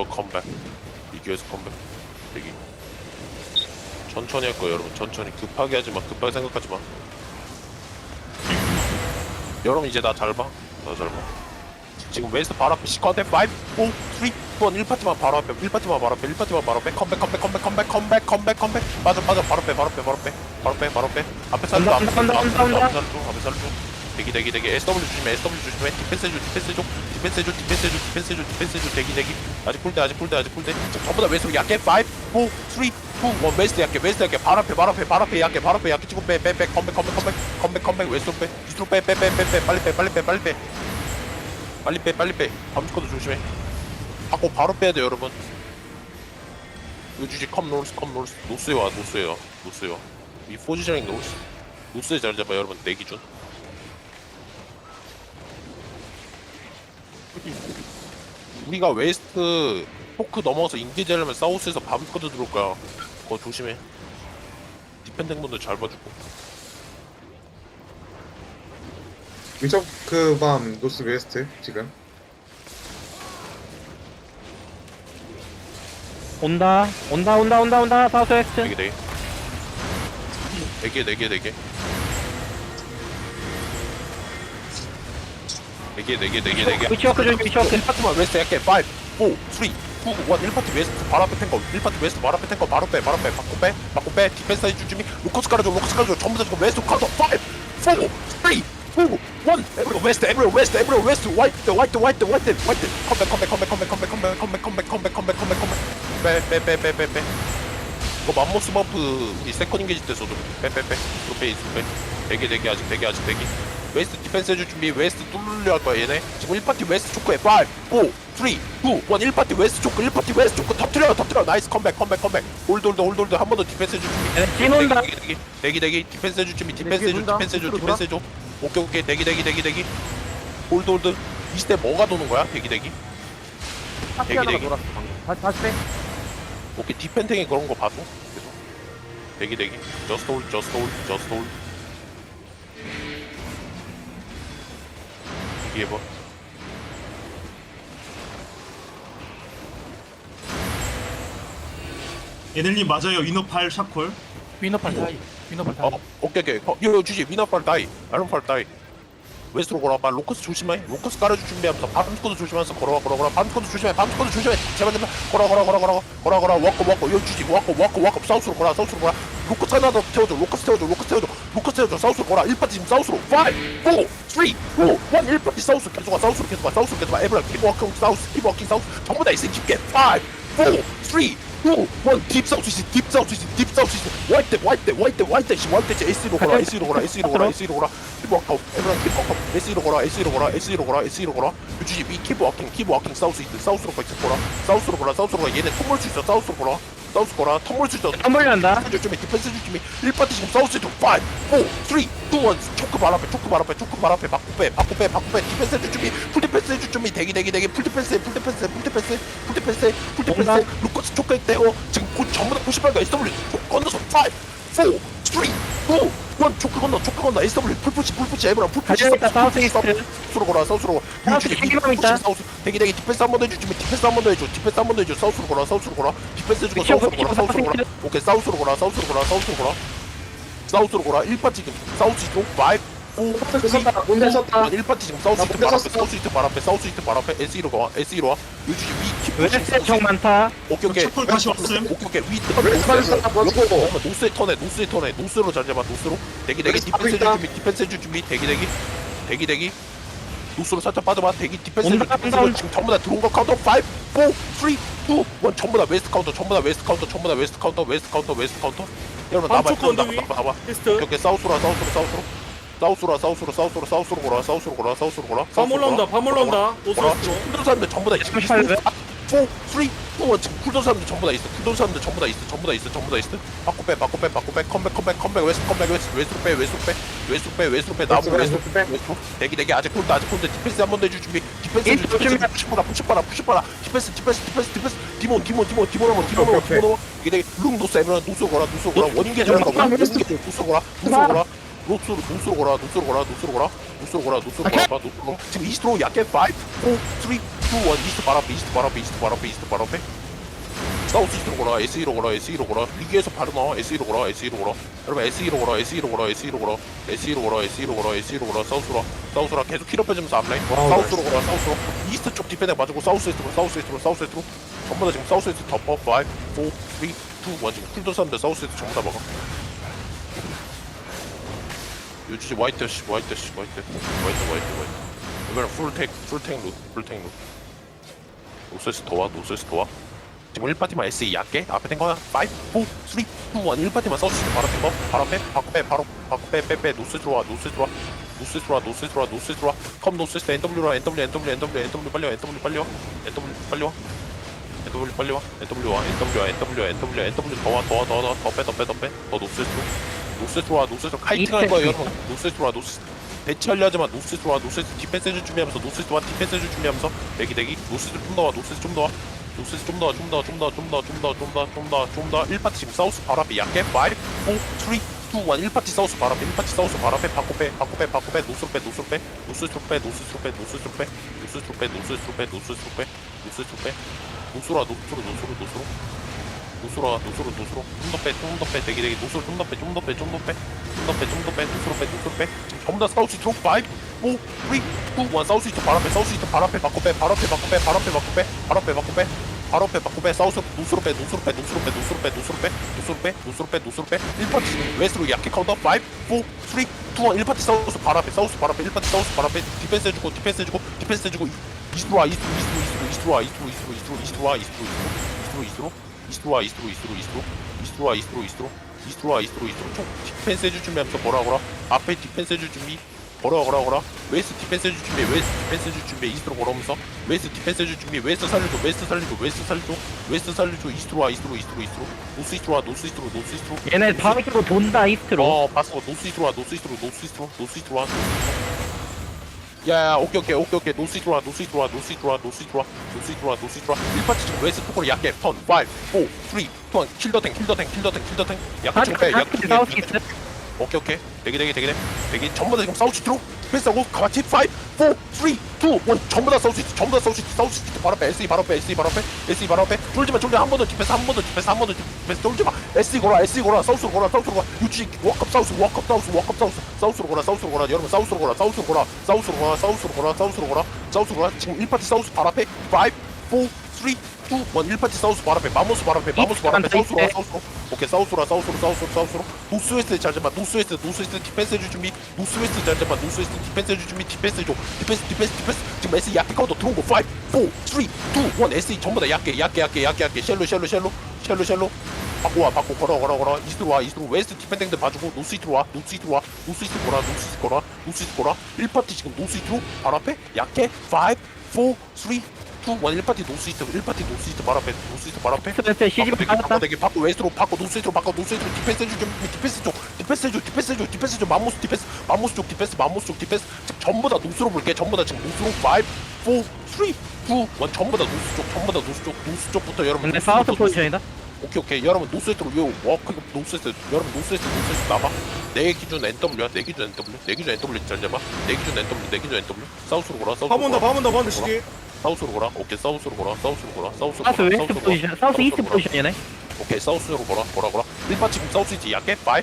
기어 컴백. 이 기어에서 컴백. 대기. 천천히 할 거예요 여러분. 천천히. 급하게 하지 마. 급하게 생각하지 마. 여러분 이제 나 잘 봐. 나 잘 봐. 지금 웨스트 바로 앞에 시컨데 5, 4, 3, 2, 1 1파티만 바로 앞에. 1파티만 바로 앞에. 1파티만 바로 앞에. 컴백 컴백 컴백 컴백 컴백 컴백 컴백. 맞아 맞아 바로 빼 바로 빼 바로 빼 바로 빼 바로 빼 앞에 살도 앞에 살도 앞에 살도 앞에 살도 대기 대기 대기. SW 조심해 SW 조심해. 디펜스 해줘 디펜스 해줘. 디펜스 해줘 디펜스 해줘 디펜스 해줘 디펜스 해줘. 대기 대기. 아직 쿨대 아직 쿨대 아직 쿨대 전부 다 웨스트 약게 5, 4, 3, 2, 1 웨스트 약게 웨스트 약게 바로 앞에 바로 앞에 바로 앞에 약게 바로 앞에 약게 치고 빼빼 빼. 컴백 컴백 컴백. 컴백 컴백. 웨스트 빼. 이스트로 빼빼 빼빼 빼. 빨리 빼 빨리 빼 빨리 빼. 빨리 빼 빨리 빼. 밤스쿼드 조심해. 하고 바로 빼야 돼 여러분. 요주지 컴 노스 컴 노스. 노스에 와 노스에 와 노스에 와이 포지셔닝 노스 노스에 잘 잡아 여러분. 내 기준 우리가 웨스트 포크 넘어서 인기제라면 사우스에서 바운스까지 들어올 거야. 그거 조심해. 디펜딩 분들 잘 봐주고. 위적 그밤 노스 웨스트 지금 온다 온다 온다 온다 온다 사우스 웨스트 4개, 4개. 4개, 4개, 개. 네 네 4개 4개 4개 4개 위치워크 조심 위치워크 1파트만 웨스트 약해 5 4 3 2 1 1파트 웨스트 바로 앞에 탱거 1파트 웨스트 바로 앞에 탱거 바로 빼 바로 빼 바꿔 빼 바꿔 빼 디펜스 해줄 준비 로커스 깔아줘 로커스 깔아줘 전부 다 지금 웨스트 카운터 5 4 3 2 1 에브리오 웨스트 에브리오 웨스트 에브리오 웨스트 화이트 화이트 화이트 화이트 화이트 컴백 컴백 컴백 컴백 컴백 컴백 컴백 컴백 컴백 컴백 컴백 컴백 빼빼빼빼빼빼 이거 맘모스 버프 우리 세컨 인게지 때 써도 빼빼빼 또 빼 있어 빼 4개 4개 아직 4개 아직 4개 웨스트 디펜스 해줄 준비 웨스트 뚫으려 할 거야 얘네. 지금 1파티 웨스트 초크에 5 4 3 2 1 1파티 웨스트 초크 1파티 웨스트 초크. 터트려 터트려. 나이스 컴백 컴백 컴백. 홀드 홀드 홀드 홀드. 한 번 더 디펜스 해줄 준비. 얘네 찐 온다. 대기 대기 대기 대기 디펜스 해줄 준비 디펜스 해줘. 디펜스 해줘 밑으로 디펜스 해줘. 오케이 오케이. 대기 대기 대기 대기. 홀드 홀드. 이 시대 뭐가 도는 거야? 대기 대기. 파티 대기, 하나가 대기. 돌았어 방금. 다시 다시 빼 오케이. 디펜딩에 그런 거 봐줘 계속. 대기 대기. 저스트 홀 저스트 홀 저스트 홀 얘기해봐 얘들님 맞아요. 위너팔 샤콜. 위너팔 타이. 위너팔 타이. 어 오케이 오케이. 어, 이거 주지. 위너팔 다이. 아론팔 다이. 웨스트로 걸어봐 로커스 조심해. 로커스 깔아줄 준비하면서 밤스코드 조심하면서 걸어와 걸어 걸어 밤스코드 조심해. 밤스코드 조심해. 제발 제발. 걸어 걸어 걸어 걸어 걸어 걸어 워커 워커. 이거 주지. 워커 워커 워커. 사우스로 걸어 사우스로 걸어 로커스 하나 더 태워줘 로커스 태워줘 로커스 태워줘. 로커스 태워줘 사우스로 걸어 1파티 지금 사우스로. 5 4 3 2 1 1파티 사우스 계속 가 사우스로 계속 가 사우스로 계속 가 에브라 킵 워킹 사우스 킵 워킹 사우스. 전부 다 있어 깊게. 5 4 3 2 1딥 사우스 있어 딥 사우스 있어 딥 사우스 있어 화이트 화이트 화이트 화이트 씨 화이트 S로 걸어 S로 걸어 S로 걸어 S로 걸어 킵 워킹 에브라 킵 워킹 S로 걸어 S로 걸어 S로 걸어 S로 걸어 유주지 미킵 워킹 킵 워킹 사우스 있어 사우스로 걸어 사우스로 걸어 사우스로 걸어 얘네 톰볼 수 있어 사우스로 걸어 사우스 걸어 톰볼 수 있어 선물 난다. 디펜스 좀 해, 디펜스 좀 해. 1파티 지금 사우스 좀 5, 4, 3, 2, 1 초크 발 앞에 초크 발 앞에 초크 발 앞에. 바꾸 빼 바꾸 빼 바꾸 빼. 디펜스 해줄 준비. 풀 디펜스 해줄 준비. 대기 대기 대기. 풀 디펜스 해, 풀 디펜스 해, 풀 디펜스 해, 풀 디펜스 해, 풀 디펜스 해. 루커스 초크 떼고 지금 곧 전부 다 98가 SW 건너서 5, 4, 3, 2, 1 초크 건너 초크 건너. SW 풀푸시 풀푸시 에브라 풀푸시 가져야겠다, 사우스 이스트. 사우스로 걸어 사우스로 걸어 사우스 있다. 사우스. 대기 대기 디펜스 한번더 해줄 준비 디펜스 한 번 더 해줘 디펜스 한 번 더 해줘. 사우스로 걸어 사우스로 걸어 디펜스 해주고 사우스로 걸어 사우스로 걸어 오케이 사우스로 걸어 사우스로 걸어 사우스로 걸어 사우스로 걸어 1파티 지금. 사우스 이쪽 5 4 3 썼다 문제 썼다 1파티 지금 사우스 나 이트 발 앞에. 사우스 이트 발 앞에 사우스 이트 발 앞에 SE로 가 SE로 와 요즘 위 웨스트 총 많다 오케이 오케이 샤콜 다시 왔음 오케이 오케이 위 잠깐만 노스에 턴해 노스에 턴해 노스로 잘 잡아 노스로 대기 대기 디펜스 해줄. 준비 디펜스 해줄 준비 대기 대기 대기 대기 노스로 살짝 빠져봐 대기 디펜스 해줄 해줄. 지금 전부 다 들어온 거 카운터 5 4 3 2 1 전부 다 웨스트 카운터 전부 다 웨스트 카운터 전부 다 웨스트 카운터 웨스트 카운터 웨스트 카운터 여러분 나봐 나봐. 나봐 오케이 사우스로 와 사우스로 사우스로 사우스로 와 사우스로 사우스로 사우스로 걸어 사우스로 걸어 사우스로 걸어 밤 올라온다 밤 올라온다 노스웨스트로 쿨돈 사람들 전부 다 있어. 잠시만요. 4, 3, 2, 1 지금 쿨돈 사람들 전부 다 있어. 쿨돈 사람들 전부 다 있어. 전부 다 있어. 전부 다 있어. 바꿔 빼, 바꿔 빼, 바꿔 빼. 컴백, 컴백, 컴백. 웨스트, 컴백, 웨스트, 웨스트 빼, 웨스트 빼, 웨스트 빼, 웨스트 빼. 나무 웨스트 웨스트 빼. 웨스트. 대기, 대기. 아직 쿨드, 아직 쿨드. 디펜스 한 번 더 해줄 준비. 디펜스 이 해줄 준비. 조심해. 푸시파라, 푸시파라, 푸시파라. 디펜스, 디펜스, 디펜스, 디펜스. 디몬, 디몬, 디몬, 디몬 한번, 디몬 한번, 디몬 한번. 이게 되게 룽 노스 에브런 노스 거라, 노스 거라. 원인계 전거 원인계 노스 거라, 노스 거라. 노스로 노스로 거라 노스로 거라 노스로 거라 노스로 거라 노스로 거라 노스로 거라 지금 이스트로 약게 5 4 3 1 이스트 바로 앞에 이스트 바로 앞에 이스트 바로 앞에 이스트 바로 앞에 사우스 이스트로 걸어 SE로 걸어 SE로 걸어 리기에서 바로 나와 SE로 걸어 SE로 걸어 여러분 SE로 걸어 SE로 걸어 SE로 걸어 SE로 걸어 SE로 걸어 SE로 걸어 사우스로 사우스로 계속 킬업 해주면서 앞라인 와우, 사우스로 걸어 사우스로 이스트 쪽 디펜에 맞고 사우스 이스트로 사우스 이스트로 사우스 이스트로 전부 다 지금 사우스 이스트 덮어 5 4 3 2 1 지금 쿨도 사람들 사우스 이스트 전부 다 먹어 요지 화이트 씨 화이트 씨 화이트 화이트 화이트 화이트 이번엔 풀탱 풀탱 루 풀탱 루 노스에서 더와 노스에서 더와 지금 1파티만 SE 약게 앞에 된 거야 5 4 3 2 1 1파티만 사우스 바로 앞에 거 바로 앞에 바로 빼 바로 바로 빼빼빼 노스 들어와 노스 들어와 노스 들어와 노스 들어와 노스 들어와 컴 노스 에서 NW로 NW NW NW NW 빨리 와 NW 빨리 와 NW 빨리 와 NW 빨리 와 NW 와 NW 와 NW NW NW 더와 더와 더와 더빼더빼더빼더 노스 들어 노스 들어와 노스 들어 카이팅 할 거야 여러분 노스 들어와 노스 배치 하려 하지만 노스 들어와 노스 디펜스 해줄 준비하면서 노스 들어와 디펜스 해줄 준비하면서 대기 대기 노스 좀더 와 노스 좀더 와 노스 좀더 좀더좀더좀더좀더좀더좀더좀더 1파티 지금 사우스 바로 앞에 약게 5 4 3 2 1 1파티 사우스 바로 앞에 1파티 사우스 바로 앞에 바꿔 빼 바꿔 빼 바꿔 빼 노스로 빼 노스로 빼 노스로 빼 노스로 빼 노스로 빼 노스로 빼 노스로 빼 노스로 빼 노스로 빼 노스로 노스로 노스로 노스로 노스로 노스로 노스로. 좀더 빼좀더빼 대기 대기. 노스로 좀더빼좀더빼좀더 빼. 좀더빼좀더빼 노스로 빼 노스로 빼. 전부 다 사우스 이트로 5 4 3 2 1 사우스 이트 바로 앞에 사우스 이트 바로 앞에 바꿔 빼 바로 앞에 바꿔 빼 바로 앞에 바꿔 빼 바로 앞에 바꿔 빼 바로 앞에 바꿔 빼. 사우스 노스로 빼 노스로 빼 노스로 빼 노스로 빼 노스로 빼 노스로 빼 노스로 빼 노스로 빼. 1파티 지금 웨스트로 약해. 카운터 5 4 3 2 1 1파티 사우스 바로 앞에 사우스 바로 앞에. 1파티 사우스 바로 앞에. 디펜스 해주고 디펜스 해주고 디펜스 해주고. 이스트로 와 이스트로 이스트로 이스트로 와 이스트로 이스트로 이스트로 이스트로 와 이스트로 이스트로 이스트로 이스트로 와 이스트로 이스트로 이스트로. 이스트로 와 이스트로 이스트로. 이스트로 와 이스트로 이스트로. 총 디펜스 해줄 준비하면서 뭐라 거라? 앞에 디펜스 해줄 준비. 걸어 걸어 걸어 웨스트 디펜스 해줄 준비 웨스트 디펜스 해줄 준비. 이스트로 걸어오면서 웨스트 디펜스 해줄 준비. 웨스트 살려줘 웨스트 살려줘 웨스트 살려줘. 웨스트 살려줘 이스트로 와 이스트로 이스트로 이스트로. 노스 이스트로 와 노스 이스트로 노스 이스트로. 얘네 바위로 돈다 이스트로. 어 봤어. 노스 이스트로 와 노스 이스트로 노스 이스트로 노스 이스트로 와 노스 이스트로 야야 오케이 오케이 오케이 오케이. 노스 이스트로 와 노스 이스트로 와 노스 이스트로 와 노스 이스트로 와 노스 이스트로 와 노스 이스트로 와. 1파티 지금 웨스트 토크로 약게 턴5 4 3 2 1 킬더탱 킬더탱 킬더탱 킬더탱. 약간 좀 빼, 약간 좀 빼, 사우스 약간 좀 이스트 오케이 오케이. 대기 대기 대기 대기. 대기 전부 다 지금 사우스 트로 패스하고 같이 5 4 3 2 1 전부 다 사우스 이스트 전부 다 사우스 이스트 사우스 이스트 바로 앞에 SE 바로 앞에 SE 바로 앞에 SE 바로 앞에 쫄지마 쫄지마 한번 더 디펜스 한번더 디펜스 한번더 디펜스 쫄지마 SE 걸어 SE 걸어 사우스로 걸어 사우스로 걸어 유지 워크업 사우스 워크업 사우스 워크업 사우스 사우스로 걸어 사우스로 걸어 여러분 사우스로 걸어 사우스로 걸어 사우스로 걸어 사우스로 걸어 사우스로 걸어 사우스로 걸어 지금 1파티 사우스 바로 앞에 5 4 3 2 1 1파티 사우스 바로 앞에 마모스 바로 앞에 마모스 바로 앞에 사우스로 와 사우스로 오케이 사우스로 사우스로 사우스로 사우스로. 노스웨스트 잘 잡아 노스웨스트 노스웨스트 디펜스 해줄 준비. 노스웨스트 잘 잡아 노스웨스트 디펜스 해줄 준비. 디펜스 해줘 디펜스 디펜스 디펜스. 지금 SE 약게 카운터 들어온 거 5 4 3 2 1 SE 전부 다 약게 약게 약게 약게 약게 쉘로 쉘로 쉘로 쉘로 쉘로. 바꿔 와 바꿔. 걸어 걸어 걸어. 이스트로 와 이스트로. 웨스트 디펜딩들 봐주고 노스 이스트로 와 노스 이스트로 와 노스 이스트 걸어 노스 이스트 걸어 노스 이스트 걸어 1파티 지금 노스 이스트로 바로 앞에 약게 5 4 3 2 1 1파티 노스 이스트 1파티 노스 이스트 바로 앞에 노스 이스트 바로 앞에? 스트레스 시집 바꿔 받았다. 되게 바꿔 웨스트로 바꿔 노스웨스트로 바꿔 노스웨스트로 디펜스 해줘 좀 디펜스 쪽 디펜스 해줘 디펜스 해줘 디펜스 해줘. 맘모스 디펜스 맘모스 쪽 디펜스 맘모스 쪽 디펜스. 지금 전부 다 노스로 볼게 전부 다 지금 노스로. 5 4 3 2 1 전부 다 노스 쪽 전부 다 노스 쪽 노스 쪽부터 여러분 근데 노스부터 사우스 노스- 포지션이다 오케이 오케이. 여러분 노스웨스트로 요 워크 노스웨스트 여러분 노스웨스트 노스웨스트 나봐. 내 기준 NW야 내 기준 NW 내 기준 NW 잘 잡아 내 기준 NW 내 기준 NW 사우스로 걸어 사우스로. 밤 온다 밤 온다 시계 사우스로 걸어 오케이 사우스로 걸어 사우스로 걸어 사우스로 사우스 걸어, 웨스트 사우스로 포지션 걸어, 사우스 이스트 사우스로 걸어. 포지션 얘네. 오케이 사우스로 보라. 보라 보라. 1파 지금 사우스 이지 약게 5 4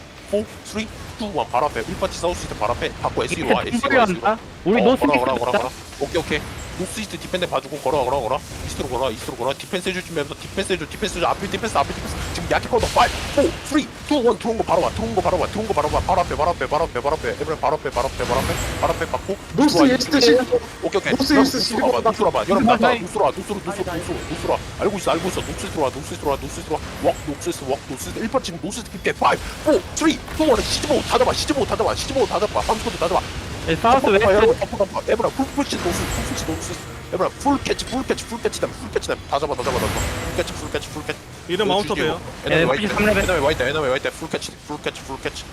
3 2 1 바로 앞에. 1파티 사우스 이지 바로 앞에. 바꿔 SE로 와 SE로 와 한다? 우리 어, 노스 걸어 걸어 이스트 걸어. 오케이 오케이. 노스 이스트 디펜드 봐주고 걸어 걸어 걸어. 이스트로 걸어 이스트로 걸어. 디펜스 해줄 준비하면서 디펜스 해줘 디펜스 해줘. 앞에 디펜스 앞에 디펜스 커도 5 4 3 2 1 들어온 거 바로 와 들어온 거 바로 와 들어온 거 바로 와 바로 앞에 바로 앞에 바로 앞에 바로 앞에. 에브라 바로 앞에 바로 앞에 바로 앞에. 바로 앞에 받고. 노스 들어와, 이스트. 시 오케이 오케이. 노스 이스트 노스로 와봐 노스로 와봐. 여러분 나타 나이. 노스로 와 노스로 노스로 노스로 노스로 와. 알고 있어 알고 있어. 노스로 와 노스로 와 노스로 와. 웍, 노스에서 웍, 노스에서 1파 지금 노스 깊게 5, 4, 3, 2, 1 시즈모 다 잡아 시즈모 다 잡아 시즈모 다 잡아. 함스코드 다 잡아. 예, 사우스 웨스트 에브라 풀푸시 노스 풀푸시 노스. 에브라 풀 캐치 풀 캐치 풀 캐치 다풀 캐치 다다 잡아 다 잡아 다 잡아 풀 캐치 풀 캐치 풀 캐치 이름 마운트업해요. 에너미 예, 와이트 33 레벨. 에너미 와이트 에너미 와이트 풀 캐치 풀 캐치 풀 캐치